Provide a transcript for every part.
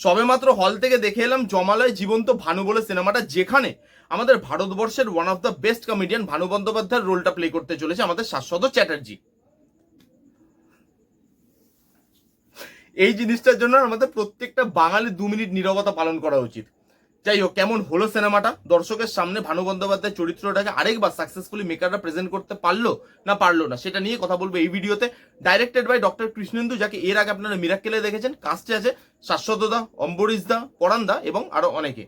সবেমাত্র হল থেকে দেখে এলাম জমালয় জীবন্ত ভানু বলে সিনেমাটা যেখানে আমাদের ভারতবর্ষের one of the best comedian Bhanu বন্দ্যোপাধ্যায়ের রোলটা প্লে করতে চলেছে আমাদের শাশ্বত চ্যাটার্জি। এই জিনিসটার জন্য আমাদের প্রত্যেকটা বাঙালি দু মিনিট নিরবতা পালন করা উচিত। যাই হোক, কেমন হলো সিনেমাটা? দর্শকের সামনে ভানু বন্দ্যোপাধ্যায় চরিত্রটাকে আরেকবার সাকসেসফুলি মেকাররা প্রেজেন্ট করতে পারল না পারল না, সেটা নিয়ে কথা বলব এই ভিডিওতে। ডাইরেক্টেড বাই ডক্টর কৃষ্ণেন্দু যাকে এর আগে আপনারা মিরাক্কেলে দেখেছেন কাস্টে আছে শাশ্বতদা অম্বরীশ দা পরান দা এবং আরও অনেকে।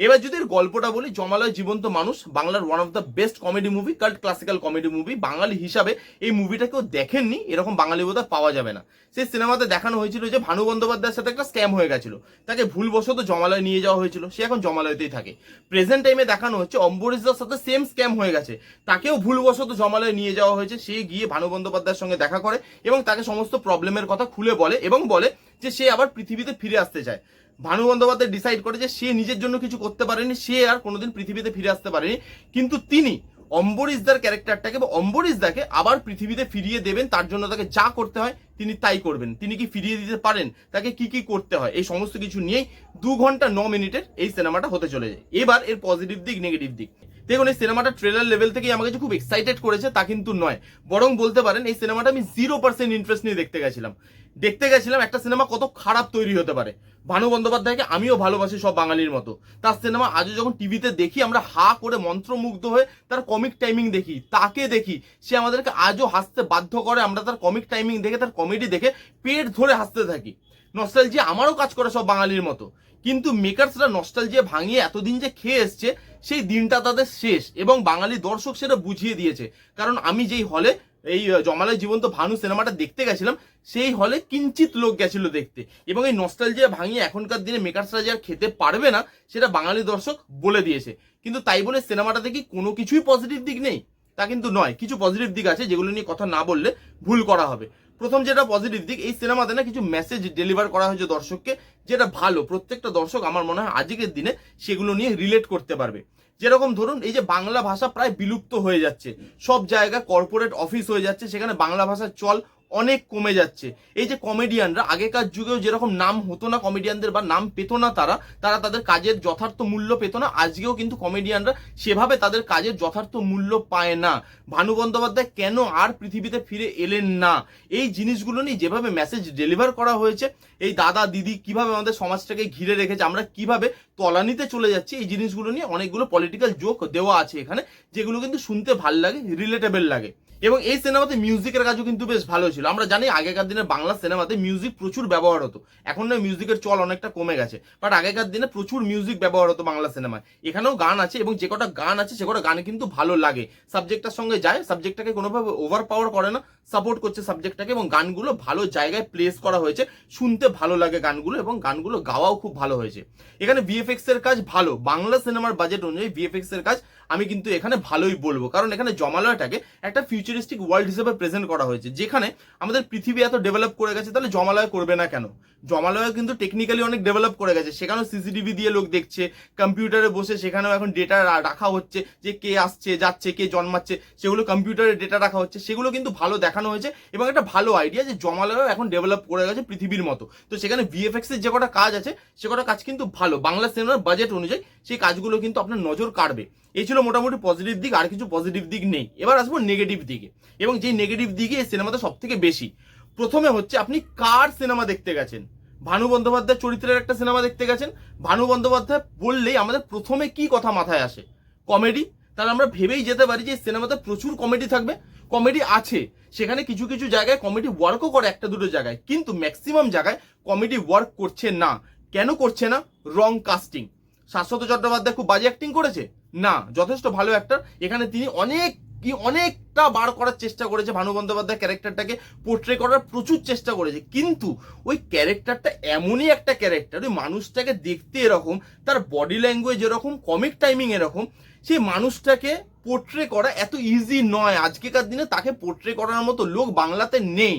এবার যদি এর গল্পটা বলি, জমালয় জীবন্ত মানুষ, বাংলার one of the best comedy movie cult classical comedy movie বাঙালি হিসাবে এই মুভিটা কেউ দেখেননি, এরকম বাঙালি বোধহয় পাওয়া যাবে না। সেই সিনেমাতে দেখানো হয়েছিল যে ভানু বন্দ্যোপাধ্যায়ের সাথে একটা স্ক্যাম হয়ে গেছিল। তাকে ভুলবশত জমালয় নিয়ে যাওয়া হয়েছিল, সে এখন জমালয়তেই থাকে। প্রেজেন্ট টাইমে দেখানো হচ্ছে অম্বরীশদার সাথে সেম স্ক্যাম হয়ে গেছে। তাকেও ভুলবশত জমালয় নিয়ে যাওয়া হয়েছে, সে গিয়ে ভানু বন্দ্যোপাধ্যায়ের সঙ্গে দেখা করে এবং তাকে সমস্ত প্রবলেমের কথা খুলে বলে এবং বলে যে সে আবার পৃথিবীতে ফিরে আসতে চায়। ভানু বন্দ্যোপাধ্যায় ডিসাইড করে যে সে নিজের জন্য কিছু করতে পারেনি, সে আর কোনোদিন পৃথিবীতে ফিরে আসতে পারেনি। কিন্তু তিনি অম্বরীশদার ক্যারেক্টারটাকে বা অম্বরীশদাকে আবার পৃথিবীতে ফিরিয়ে দেবেন, তার জন্য তাকে যা করতে হয় তিনি তাই করবেন। তিনি কি ফিরিয়ে দিতে পারেন, তাকে কি কি করতে হয়, এই সমস্ত কিছু নিয়েই দু ঘণ্টা ন মিনিটের এই সিনেমাটা হতে চলে যায় এবার এর পজিটিভ দিক নেগেটিভ দিক। দেখুন, এই সিনেমাটা ট্রেলার লেভেল থেকেই আমাকে যে খুব এক্সাইটেড করেছে তা কিন্তু নয়। বরং বলতে পারেন, এই সিনেমাটা আমি জিরো পার্সেন্ট ইন্টারেস্ট নিয়ে দেখতে গেছিলাম। দেখতে গেছিলাম, একটা সিনেমা কত খারাপ তৈরি হতে পারে। ভানু বন্দ্যোপাধ্যায়কে আমিও ভালোবাসি সব বাঙালির মতো। তার সিনেমা আজও যখন টিভিতে দেখি, আমরা হা করে মন্ত্রমুগ্ধ হয়ে তার কমিক টাইমিং দেখি, তাকে দেখি। সে আমাদেরকে আজও হাসতে বাধ্য করে, আমরা তার কমিক টাইমিং দেখে, তার কমেডি দেখে পেট ধরে হাসতে থাকি। নস্টালজিয়া আমারও কাজ করে সব বাঙালির মতো। কিন্তু মেকার্সরা নস্টালজিয়া ভাঙিয়ে এতদিন যে খেয়ে এসছে সেই দিনটা তাদের শেষ এবং বাঙালি দর্শক সেটা বুঝিয়ে দিয়েছে। কারণ আমি যেই হলে এই আহ, জমালয় জীবন্ত ভানু সিনেমাটা দেখতে গেছিলাম সেই হলে কিঞ্চিত লোক গেছিল দেখতে। এবং এই নস্টালজিয়া ভাঙিয়ে এখনকার দিনে মেকার্সরা যে আর খেতে পারবে না সেটা বাঙালি দর্শক বলে দিয়েছে। কিন্তু তাই বলে সিনেমাটাতে কি কোনো কিছুই পজিটিভ দিক নেই। তা কিন্তু নয় কিছু পজিটিভ দিক আছে যেগুলো নিয়ে কথা না বললে ভুল করা হবে। প্রথম যেটা পজিটিভ দিক, এই সিনেমাতে না কিছু মেসেজ ডেলিভার করা হয়েছে দর্শককে, যেটা ভালো। প্রত্যেকটা দর্শক আমার মনে হয় আজকের দিনে সেগুলো নিয়ে রিলেট করতে পারবে। যেরকম ধরুন, এই যে বাংলা ভাষা প্রায় বিলুপ্ত হয়ে যাচ্ছে। সব জায়গায় কর্পোরেট অফিস হয়ে যাচ্ছে, সেখানে বাংলা ভাষার চল অনেক কমে যাচ্ছে। এই যে কমেডিয়ানরা আগেকার যুগেও যেরকম নাম হতো না কমেডিয়ানদের বা নাম পেত না তারা তারা তাদের কাজের যথার্থ মূল্য পেতো না। আজকেও কিন্তু কমেডিয়ানরা সেভাবে তাদের কাজের যথার্থ মূল্য পায় না। ভানু বন্দ্যোপাধ্যায় কেন আর পৃথিবীতে ফিরে এলেন না? এই জিনিসগুলো নিয়ে যেভাবে মেসেজ ডেলিভার করা হয়েছে, এই দাদা, দিদি কীভাবে আমাদের সমাজটাকে ঘিরে রেখেছে, আমরা কীভাবে তলানিতে চলে যাচ্ছি, এই জিনিসগুলো নিয়ে অনেকগুলো পলিটিক্যাল জোক দেওয়া আছে এখানে, যেগুলো কিন্তু শুনতে ভালো লাগে রিলেটেবল লাগে। এবং এই সিনেমাতে মিউজিকের কাজও কিন্তু বেশ ভালো ছিল। আমরা জানি আগেকার দিনে বাংলা সিনেমাতে মিউজিক প্রচুর ব্যবহার হতো। এখন না মিউজিকের চল অনেকটা কমে গেছে। বাট আগেকার দিনে প্রচুর মিউজিক ব্যবহার হতো বাংলা সিনেমায়। এখানেও গান আছে এবং যে কটা গান আছে, সে কটা গান কিন্তু ভালো লাগে। সাবজেক্টটার সঙ্গে যায় সাবজেক্টটাকে কোনোভাবে ওভার পাওয়ার করে না সাপোর্ট করছে সাবজেক্টটাকে এবং গানগুলো ভালো জায়গায় প্লেস করা হয়েছে। শুনতে ভালো লাগে গানগুলো এবং গানগুলো গাওয়াও খুব ভালো হয়েছে। এখানে ভিএফএক্স এর কাজ ভালো। বাংলা সিনেমার বাজেট অনুযায়ী ভিএফএক্স এর কাজ আমি কিন্তু এখানে ভালোই বলব। কারণ এখানে জমালয়টাকে একটা ফিউচারিস্টিক ওয়ার্ল্ড হিসেবে প্রেজেন্ট করা হয়েছে। যেখানে আমাদের পৃথিবী এত ডেভেলপ করে গেছে, তাহলে জমালয় করবে না কেন? জমালয় কিন্তু টেকনিক্যালি অনেক ডেভেলপ করে গেছে। সেখানেও সিসিটিভি দিয়ে লোক দেখছে কম্পিউটারে বসে সেখানেও এখন ডেটা রাখা হচ্ছে যে কে আসছে, যাচ্ছে, কে জন্মাচ্ছে, সেগুলো কম্পিউটারে ডেটা রাখা হচ্ছে। সেগুলো কিন্তু ভালো দেখানো হয়েছে এবং একটা ভালো আইডিয়া যে জমালয়ও এখন ডেভেলপ করে গেছে পৃথিবীর মতো। তো সেখানে ভিএফএক্স এর যে কটা কাজ আছে, সে কটা কাজ কিন্তু ভালো। বাংলা সিনেমার বাজেট অনুযায়ী সেই কাজগুলো কিন্তু আপনার নজর কাড়বে। এই ছিল মোটামুটি পজিটিভ দিক, আর কিছু পজিটিভ দিক নেই। এবার আসব নেগেটিভ দিকে। এবং যে নেগেটিভ দিকে এই সিনেমাতে সব থেকে বেশি। প্রথমে হচ্ছে আপনি কার সিনেমা দেখতে গেছেন? ভানু বন্দ্যোপাধ্যায় চরিত্রের একটা সিনেমা দেখতে গেছেন। ভানু বন্দ্যোপাধ্যায় বললেই আমাদের প্রথমে কি কথা মাথায় আসে? কমেডি তাহলে আমরা ভেবেই যেতে পারি যে সিনেমাতে প্রচুর কমেডি থাকবে। কমেডি আছে। সেখানে কিছু কিছু জায়গায় কমেডি ওয়ার্কও করে একটা দুটো জায়গায়। কিন্তু ম্যাক্সিমাম জায়গায় কমেডি ওয়ার্ক করছে না। কেন করছে না? রং কাস্টিং শাশ্বত চট্টোপাধ্যায় খুব বাজে অ্যাক্টিং করেছে? না, যথেষ্ট ভালো অ্যাক্টর এখানে তিনি অনেক কি অনেকটা বার করার চেষ্টা করেছে ভানু বন্দ্যোপাধ্যায় ক্যারেক্টারটাকে পোর্ট্রে করার প্রচুর চেষ্টা করেছে। কিন্তু ওই ক্যারেক্টারটা এমনই একটা ক্যারেক্টার, ওই মানুষটাকে দেখতে এরকম, তার বডি ল্যাঙ্গুয়েজ এরকম কমিক টাইমিং এরকম, সেই মানুষটাকে পোর্ট্রে করা এত ইজি নয়। আজকেকার দিনে তাকে পোর্ট্রে করার মতো লোক বাংলাতে নেই।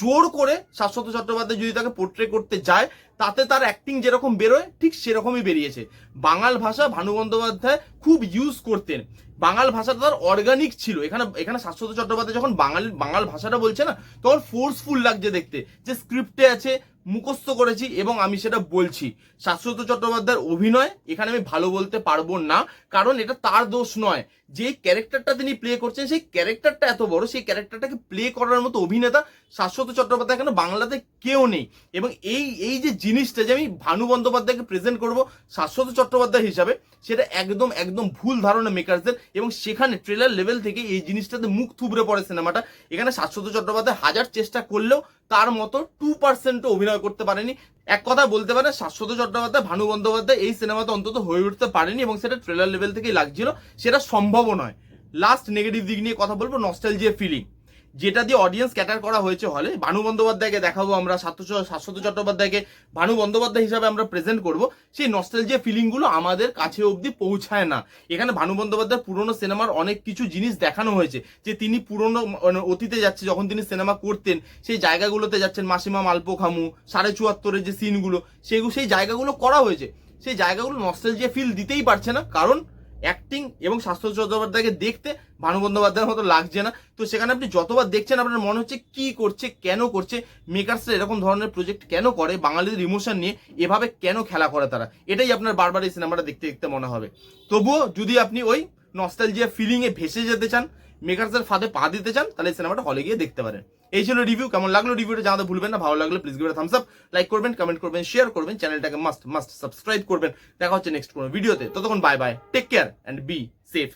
জোর করে শাশ্বত চট্টোপাধ্যায় যদি তাকে পোর্ট্রে করতে যায় তাতে তার অ্যাক্টিং যেরকম বেরোয়, ঠিক সেরকমই বেরিয়েছে। বাঙাল ভাষা ভানু বন্দ্যোপাধ্যায় খুব ইউজ করতেন। বাঙাল ভাষাটা তার অর্গানিক ছিল। এখানে এখানে শাশ্বত চট্টোপাধ্যায় যখন বাঙালি, বাঙাল ভাষাটা বলছে না, তখন ফোর্সফুল লাগছে দেখতে। যে স্ক্রিপ্টে আছে, মুখস্থ করেছি এবং আমি সেটা বলছি। শাশ্বত চট্টোপাধ্যায়ের অভিনয়, এখানে আমি ভালো বলতে পারব না, কারণ এটা তার দোষ নয়। যে ক্যারেক্টারটা তিনি প্লে করছেন, সেই ক্যারেক্টারটা এত বড়, সেই ক্যারেক্টারটাকে প্লে করার মতো অভিনেতা শাশ্বত চট্টোপাধ্যায় এখানে বাংলাতে কেউ নেই? এবং এই এই যে জিনিসটা যে আমি ভানু বন্দ্যোপাধ্যায়কে প্রেজেন্ট করব শাশ্বত চট্টোপাধ্যায় হিসাবে, সেটা একদম একদম ভুল ধারণা মেকারসদের এবং সেখানে ট্রেলার লেভেল থেকে এই জিনিসটাতে মুখ থুবড়ে পড়ে সিনেমাটা। এখানে শাশ্বত চট্টোপাধ্যায় হাজার চেষ্টা করলেও তার মতো টু পার্সেন্টও অভিনয় করতে পারেনি। এক কথা বলতে পারে, শাশ্বত চট্টোপাধ্যায়, ভানু বন্দ্যোপাধ্যায় এই সিনেমাতে অন্তত হয়ে উঠতে পারেনি এবং সেটা ট্রেলার লেভেল থেকেই লাগছিল। সেটা সম্ভবও নয়। লাস্ট নেগেটিভ দিক নিয়ে কথা বলব নস্টালজিয়া ফিলিং যেটা দিয়ে অডিয়েন্স ক্যাটার করা হয়েছে হলে ভানু বন্দ্যোপাধ্যায়কে দেখাবো আমরা শাশ্বত চট্টোপাধ্যায়কে ভানু বন্দ্যোপাধ্যায় হিসাবে আমরা প্রেজেন্ট করব। সেই নস্টালজিয়া ফিলিংগুলো আমাদের কাছে অবধি পৌঁছায় না। এখানে ভানু বন্দ্যোপাধ্যায় পুরনো সিনেমার অনেক কিছু জিনিস দেখানো হয়েছে। যে তিনি পুরোনো মানে অতীতে যাচ্ছে, যখন তিনি সিনেমা করতেন, সেই জায়গাগুলোতে যাচ্ছেন মাসিমা মালপো খামু সাড়ে চুয়াত্তরের যে সিনগুলো সেগুলো সেই জায়গাগুলো করা হয়েছে। সেই জায়গাগুলো নস্টালজিয়া ফিল দিতেই পারছে না, কারণ অ্যাক্টিং এবং স্বাস্থ্য চট্টোপাধ্যায়কে দেখতে ভানু বন্দ্যোপাধ্যায়ের মতো লাগছে না। তো সেখানে আপনি যতবার দেখছেন আপনার মনে হচ্ছে কি করছে, কেন করছে মেকার্সরা এরকম ধরনের প্রজেক্ট কেন করে, বাঙালিদের ইমোশন নিয়ে এভাবে কেন খেলা করে তারা? এটাই আপনার বারবার এই সিনেমাটা দেখতে দেখতে মনে হবে। তবুও যদি আপনি ওই নস্টালজিয়া ফিলিং এ ভেসে যেতে চান মেকার্সের ফাঁদে পা দিতে চান, তাহলে এই সিনেমাটা হলে গিয়ে দেখতে পারেন। এই ছিল রিভিউ কেমন লাগল রিভিউটা জানাতে ভুলবেন না, ভালো লাগলে please give thumbs up like করবেন কমেন্ট করবেন শেয়ার করবেন চ্যানেলটাকে মাস্ট মাস্ট সাবস্ক্রাইব করবেন। দেখা হচ্ছে নেক্সট কোনো ভিডিওতে ততক্ষণ bye bye take care and be safe